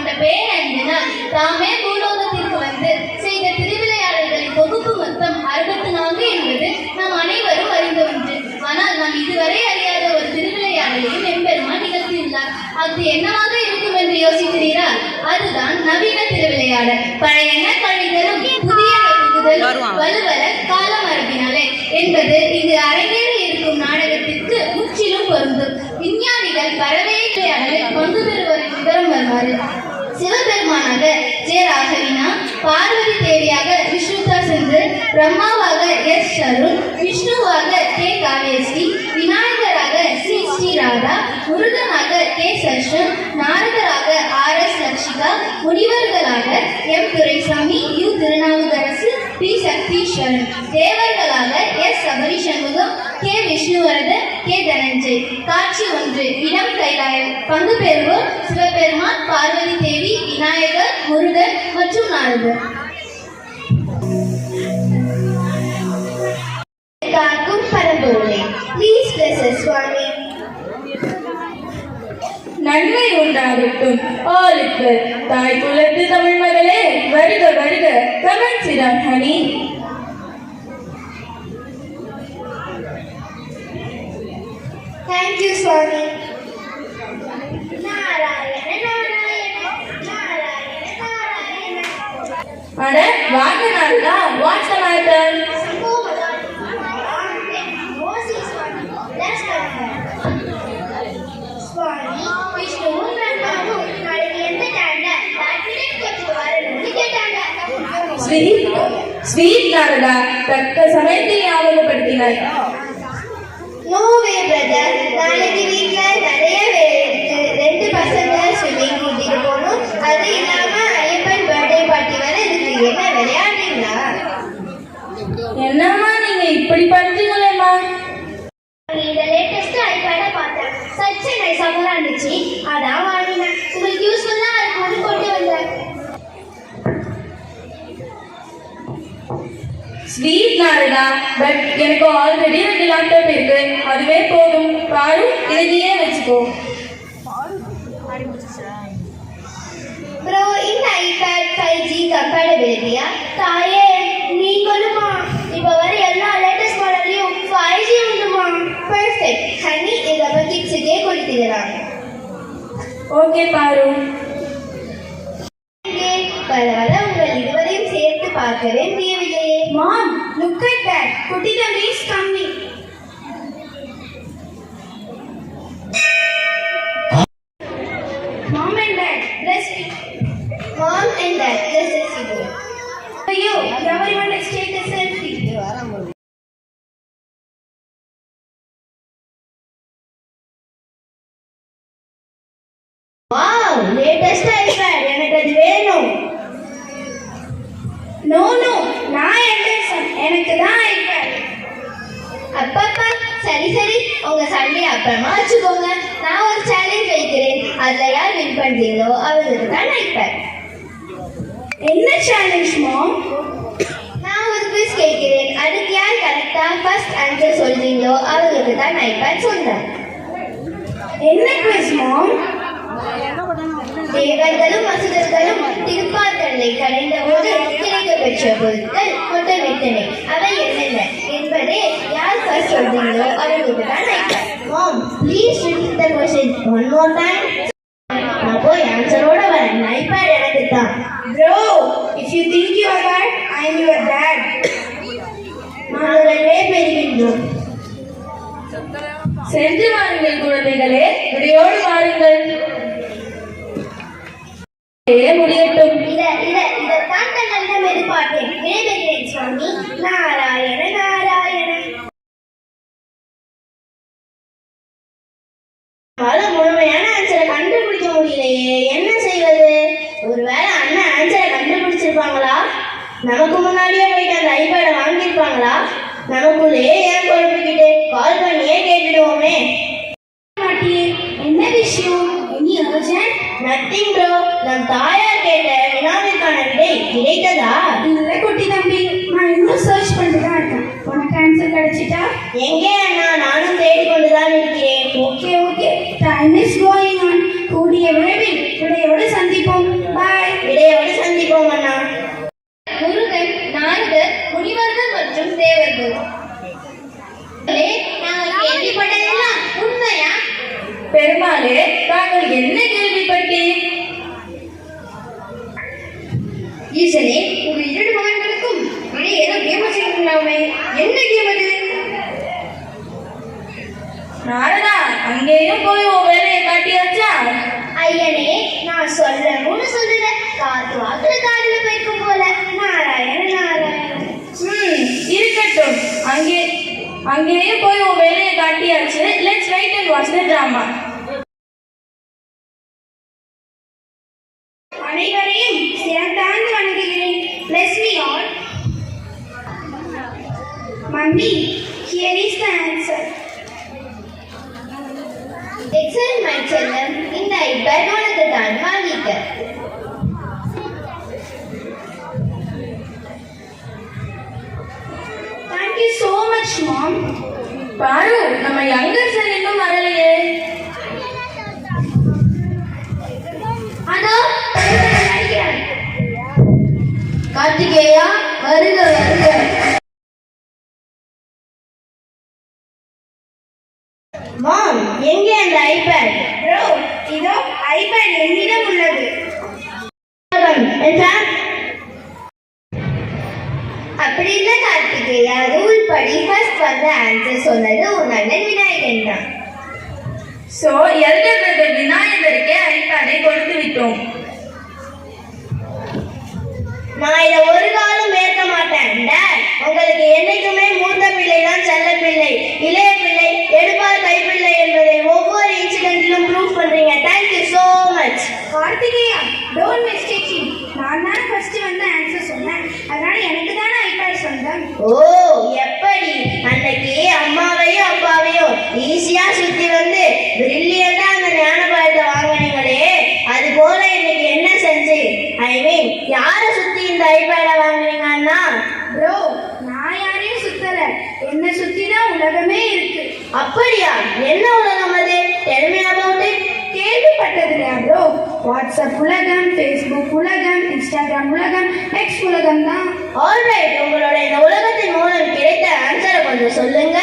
கொண்ட பேரன்பினால் தாமே பூலோகத்திற்கு வந்து செய்த திருவிளையாடல்களின் தொகுப்பு மொத்தம் அறுபத்தி நான்கு என்பது நாம் அனைவரும் அறிந்த ஒன்று. ஆனால் நாம் இதுவரை அறியாத ஒரு திருவிளையாடலையும் எம்பெருமான் நிகழ்த்தியுள்ளார். அது என்னவாக இருக்கும் என்று யோசிக்கிறீரா? அதுதான் நவீன திருவிளையாடல். பழையன கழிதலும் புதிய வலுவல கால ஜெய பார்வதி தேவியாக விஷ்ணுதா செந்தில் பிரம்மாவாக எஸ் சருண் விஷ்ணுவாக கே காவேஸ்ரீ விநாயகராக ஸ்ரீ ஸ்ரீ ராதா முருகனாக கே சர்ஷன் நாரதராக R S Lakshika முனிவர்களாக M Duraisamy U Thirunavukkarasu P Sakthiswaran தேவர்களாக S Sabari Shanmugam K Vishnuvardhan K Dhananjay காட்சி ஒன்று இடம் கைலாயம். பங்கு பெறுவோர் சிவபெருமான் பார்வதி தேவி விநாயகர் முருகன் மற்றும் நாரதர். காக்கும் பரம்பொருளே. ப்ளீஸ் பிளஸ் சுவாமி. நன்மை உண்டாகட்டும். ஆளுக்கு. தாய் குலத்து தமிழ் மகளே வருக வருக. கமல் சிரம் ஹனி. தேங்க்யூ சுவாமி அட வாங்க நாளா what's matter sweet sweet Narada தக்க சமயத்தில் ஞாபகப்படுத்தினாய். நோவே பிரதர் நாளைக்கு வீட்ல நிறைய பட் எனக்கு ஆல்ரெடி ரெண்டு லேப்டாப் இருக்கு. அதுவே போதும். பாரு இதை நீயே வச்சுக்கோ. ப்ரோ இந்த ஐபேட் ஃபைவ் ஜி கம்பேட்டபிலிட்டியா தாயே நீங்களுமா இப்போ வர எல்லா லேட்டஸ்ட் மாடல்லையும் ஃபைவ் ஜி உண்டுமா? பெர்ஃபெக்ட் ஹனி இதை பற்றி கிட்ஸுக்கே கொடுத்துக்கிறாங்க ஓகே பாரு. வர உங்கள் இருவரையும் சேர்த்து பார்க்கவே முடியவில்லையே. மாம் லுக் அட் தட் குட்டி தம்பி is coming Mom and Dad, let's Mom and Dad, let's just go. For you, everyone, let's take a selfie. Wow, latest iPad, எனக்கு அது வேணும். No, no, எனக்கு தான் இப்ப அப்பப்பா சரி சரி உங்க சண்டே அப்புறமா வச்சுக்கோங்க. நான் ஒரு சேலஞ்ச் வைக்கிறேன். அதுல யார் வின் பண்றீங்களோ அவங்களுக்கு தான் இப்ப என்ன சேலஞ்ச் மாம் நான் ஒரு குவிஸ் கேட்கிறேன். அதுக்கு யார் கரெக்டா ஃபர்ஸ்ட் ஆன்சர் சொல்றீங்களோ அவங்களுக்கு தான் ஐபேட் சொல்றேன். என்ன குவிஸ் மாம் தேவர்களும் அசுரர்களும் திருப்பாற்றலை கடைந்த போது கிடைக்க பெற்ற பொருட்கள் மொத்தம் அவை என்னென்ன என்பதை யார் ஃபர்ஸ்ட் சொல்றீங்களோ அவர்களுக்கு தான் mom please repeat the question one more time நான் போய் ஆன்சரோட வரேன். ஐபேட் எனக்கு தான். Bro if you think you are bad I am your dad நாங்கள் ரெண்டே பெறுகின்றோம் சென்று வாருங்கள் குழந்தைகளே. விடையோடு வாருங்கள். கிடைச்சதா இல்ல குட்டி தம்பி நான் இன்னும் சர்ச் பண்ணிட்டு தான் இருக்கேன். உனக்கு ஆன்சர் கிடைச்சிட்டா? எங்கே? ஈசனே உங்க இரண்டு மகன்களுக்கும் மணி ஏதோ கேம் வச்சிருக்கீங்களாமே என்ன கேம் அது நாரதா அங்கேயும் போய் உன் வேலையை காட்டியாச்சா ஐயனே நான் சொல்லணும்னு சொல்லல காத்து வாக்குல காதுல போயிருக்கும் போல. நாராயண நாராயண. ம் இருக்கட்டும். அங்கே அங்கேயும் போய் உன் வேலையை காட்டியாச்சு let's right and watch the drama mom. பாரு நம்ம யங்கர் சார் இன்னும் வரலையே. கார்த்திகேயா வருக வருக. மாம் எங்கே அந்த ஐபேட் ப்ரோ இதோ ஐபேட் என்னிடம் உள்ளது. சார் ஆன்சர் சொன்னது உன் அண்ணன் விநாயகன் தான். சோ எல்டர் பிரதர் விநாயகருக்கே ஐபேடை கொடுத்து விட்டோம். நான் இதை ஒரு காலம் ஏற்க மாட்டேன். டேட் உங்களுக்கு என்னைக்குமே மூத்த பிள்ளை தான் செல்ல பிள்ளை இளைய பிள்ளை எடுப்பார் கைப்பிள்ளை என்பதை ஒவ்வொரு இன்சிடென்ட்டிலும் ப்ரூவ் பண்றீங்க. Thank you so much Karthikeya don't mistake him நான் தான் ஃபர்ஸ்ட் வந்து ஆன்சர் சொன்னேன் அதனால எனக்கு தானே ஐபேட் சொந்தம் ஓ எப்படி அன்னைக்கு அம்மாவையும் அப்பாவையும் ஈஸியா சுத்தி வந்து பிரில்லியண்டா அந்த ஞானபழத்தை வாங்குனீங்களே அது போல இன்னைக்கு என்ன செஞ்சு ஐ மீன் யாரை சுத்தி இந்த ஐபேடை வாங்குனீங்க ப்ரோ நான் யாரையும் சுத்தல. என்ன சுத்தி தான் உலகமே இருக்கு. அப்படியா? என்ன உலகம் அது? tell me about கேள்விப்பட்டதில்லையா ப்ரோ. வாட்ஸ்அப் உலகம் ஃபேஸ்புக் உலகம் இன்ஸ்டாகிராம் உலகம் எக்ஸ் உலகம் தான். ஆல்ரைட் உங்களோட இந்த உலகத்தின் மூலம் கிடைத்த ஆன்சரை கொஞ்சம் சொல்லுங்க.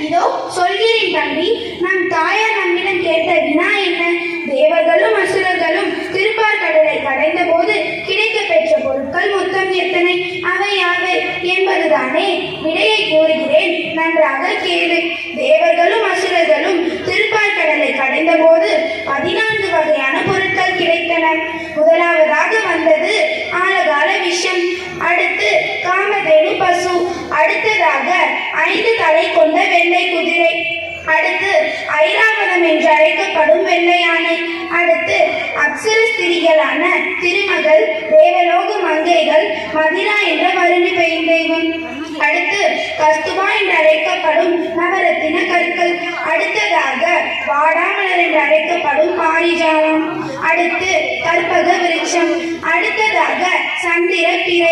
இதோ சொல்கிறேன் தம்பி. நம் தாயார் நம்மிடம் கேட்ட வினா என்ன தேவர்களும் அசுரர்களும் திருப்பார்கடலை கடைந்த போது கிடைக்க பெற்ற பொருட்கள் மொத்தம் எத்தனை? அவை யாவை? என்பதுதானே விடையை கூறுகிறேன். நன்றாக கேளு. தேவர்களும் அசுரர்களும் திருப்பார்கடலை கடைந்த போது பதினான்கு வகையான பொருட்கள் கிடைத்தன. முதலாவதாக வந்தது ஆழகால விஷம் அடுத்து காமதேனு பசு அடுத்ததாக ஐந்து தலை கொண்ட வெள்ளை குதிரை. அடுத்து ஐராவணம் என்று அழைக்கப்படும் வெள்ளை யானை. அடுத்து அப்சர ஸ்திரிகளான திருமகள் தேவலோக மங்கைகள் மதிரா என்ற வருணி பெயர் தெய்வம். அடுத்து கஸ்துபா என்று அழைக்கப்படும் நவரத்தின கற்கள். அடுத்ததாக வாடாமலர் என்று அழைக்கப்படும் பாரிஜாலம். அடுத்து கற்பக விருட்சம். அடுத்ததாக சந்திர பிறை.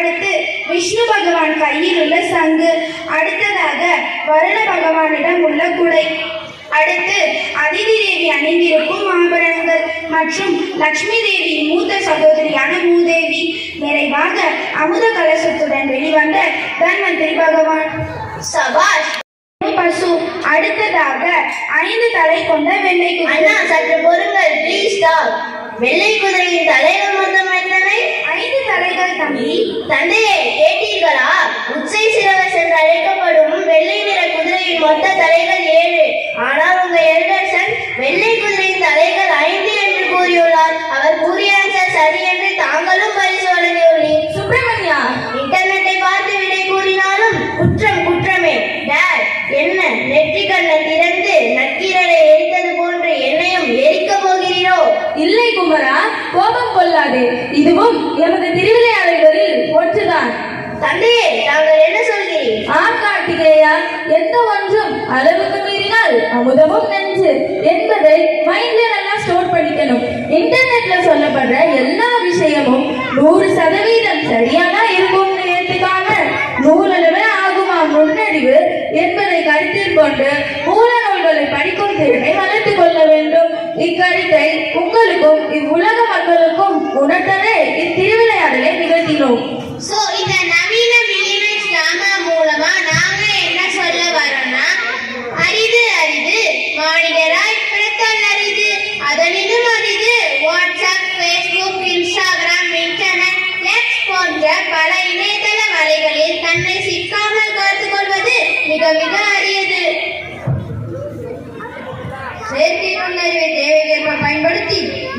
அடுத்து விஷ்ணு பகவான் கையில் உள்ள சங்கு. அடுத்ததாக வருண பகவானிடம் உள்ள குடை. அடுத்து அதிதி தேவி அணிந்திருக்கும் ஆபரணங்கள் மற்றும் லக்ஷ்மி தேவி மூத்த சகோதரியான மூதேவி நிறைவாக அமுத கலசத்துடன் வெளிவந்த தன்வந்திரி பகவான். சபாஷ். பசு. அடுத்ததாக ஐந்து தலை கொண்ட வெள்ளை குதிரை. அண்ணா சற்று பொருங்கள் ப்ளீஸ் வெள்ளை குதிரையின் தலைவர் மொத்தம் என்னவை ஐந்து தலைகள் தம்பி தந்தையே கேட்டீர்களா? உச்சை சிறவஸ் என்று அழைக்கப்படும் வெள்ளை நிற குதிரையின் மொத்த தலைகள் ஏழு. ஆனால் உங்க எல்டர்சன் வெள்ளை குதிரையின் தலைகள் ஐந்து. குமரா கோபம் கொள்ளாதே. இதுவும் எமது திருவிளையாடல்களில் ஒன்றுதான். தந்தையே தாங்கள் என்ன சொல்கிறீர்? ஆம் கார்த்திகேயா எந்த ஒன்றும் அளவுக்கு மீறினால் அமுதமும் நெஞ்சு என்பதை மைண்ட்ல நல்லா ஸ்டோர் பண்ணிக்கணும். இன்டர்நெட்ல சொல்லப்படுற எல்லா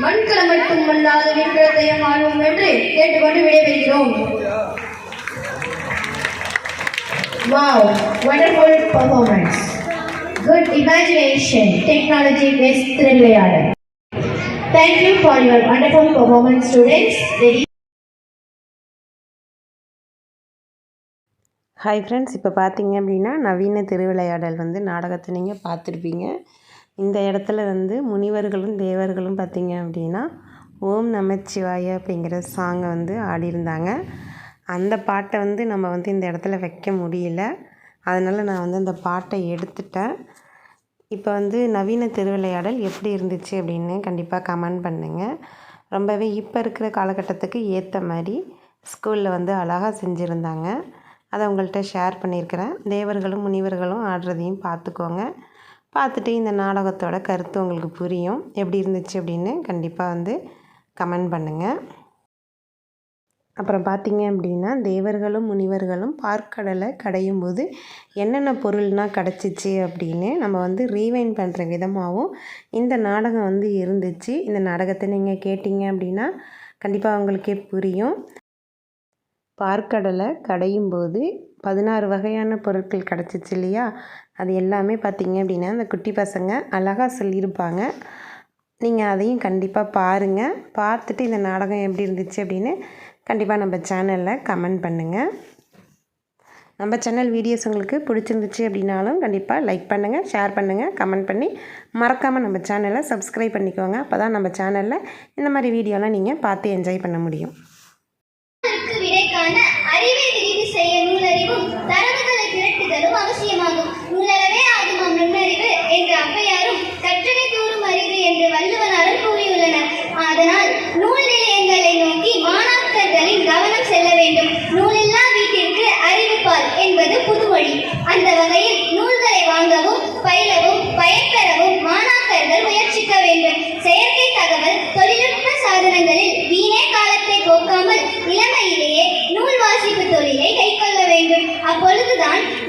மண்கலம் மட்டும் அல்லாத விண்கலத்தையும் ஆழ்வோம் என்று கேட்டுக்கொண்டு விடைபெறுகிறோம் Wow, wonderful performance. Good imagination, technology based விளையாடல். Thank you for your wonderful performance students. Hi friends இப்போ பார்த்தீங்க அப்படின்னா நவீன திருவிளையாடல் வந்து நாடகத்தை நீங்கள் பார்த்துருப்பீங்க இந்த இடத்துல வந்து முனிவர்களும் தேவர்களும் பார்த்தீங்க அப்படின்னா ஓம் நமச்சிவாய அப்படிங்கிற சாங்கை வந்து ஆடியிருந்தாங்க. அந்த பாட்டை வந்து நம்ம வந்து இந்த இடத்துல வைக்க முடியல. அதனால் நான் வந்து அந்த பாட்டை எடுத்துட்டேன். இப்போ வந்து நவீன திருவிளையாடல் எப்படி இருந்துச்சு அப்படின்னு கண்டிப்பாக கமெண்ட் பண்ணுங்கள் ரொம்பவே இப்போ இருக்கிற காலகட்டத்துக்கு ஏற்ற மாதிரி ஸ்கூலில் வந்து அழகாக செஞ்சுருந்தாங்க. அதை உங்கள்கிட்ட ஷேர் பண்ணியிருக்கிறேன். தேவர்களும் முனிவர்களும் ஆடுறதையும் பார்த்துக்கோங்க. பார்த்துட்டு இந்த நாடகத்தோட கருத்து உங்களுக்கு புரியும். எப்படி இருந்துச்சு அப்படின்னு கண்டிப்பாக வந்து கமெண்ட் பண்ணுங்கள் அப்புறம் பார்த்தீங்க அப்படின்னா தேவர்களும் முனிவர்களும் பார்க்கடலை கடையும் போது என்னென்ன பொருள்னால் கிடச்சிச்சு அப்படின்னு நம்ம வந்து ரீவைண்ட் பண்ணுற விதமாகவும் இந்த நாடகம் வந்து இருந்துச்சு. இந்த நாடகத்தை நீங்கள் கேட்டிங்க அப்படின்னா கண்டிப்பாக உங்களுக்கே புரியும். பார்க்கடலை கடையும் போது பதினாறு வகையான பொருட்கள் கிடச்சிச்சு இல்லையா? அது எல்லாமே பார்த்தீங்க அப்படின்னா அந்த குட்டி பசங்க அழகாக சொல்லியிருப்பாங்க. நீங்கள் அதையும் கண்டிப்பாக பாருங்கள் பார்த்துட்டு இந்த நாடகம் எப்படி இருந்துச்சு அப்படின்னு கண்டிப்பாக நம்ம சேனலில் கமெண்ட் பண்ணுங்கள் நம்ம சேனல் வீடியோஸ் உங்களுக்கு பிடிச்சிருந்துச்சு அப்படின்னாலும் கண்டிப்பாக லைக் பண்ணுங்கள் ஷேர் பண்ணுங்கள் கமெண்ட் பண்ணி மறக்காமல் நம்ம சேனலை சப்ஸ்கிரைப் பண்ணிக்கோங்க. அப்போ தான் நம்ம சேனலில் இந்த மாதிரி வீடியோலாம் நீங்கள் பார்த்து என்ஜாய் பண்ண முடியும். செய்ய நூலறிவும் தரவுகளை திரட்டுதலும் அவசியமாகும். நூலறவே ஆகுமாம் நுண்ணறிவு என்று அப்பையாரும் கற்றவை தூரும் அறிவு என்று வள்ளுவனாரும் கூறியுள்ளனர். அதனால் நூல் நிலையங்களை நோக்கி மாணாக்கர்களின் கவனம் செல்ல வேண்டும். நூலில்லா வீட்டிற்கு அறிவுப்பால் என்பது புதுமொழி அந்த வகையில் நூல்களை வாங்கவும் பயிலவும் time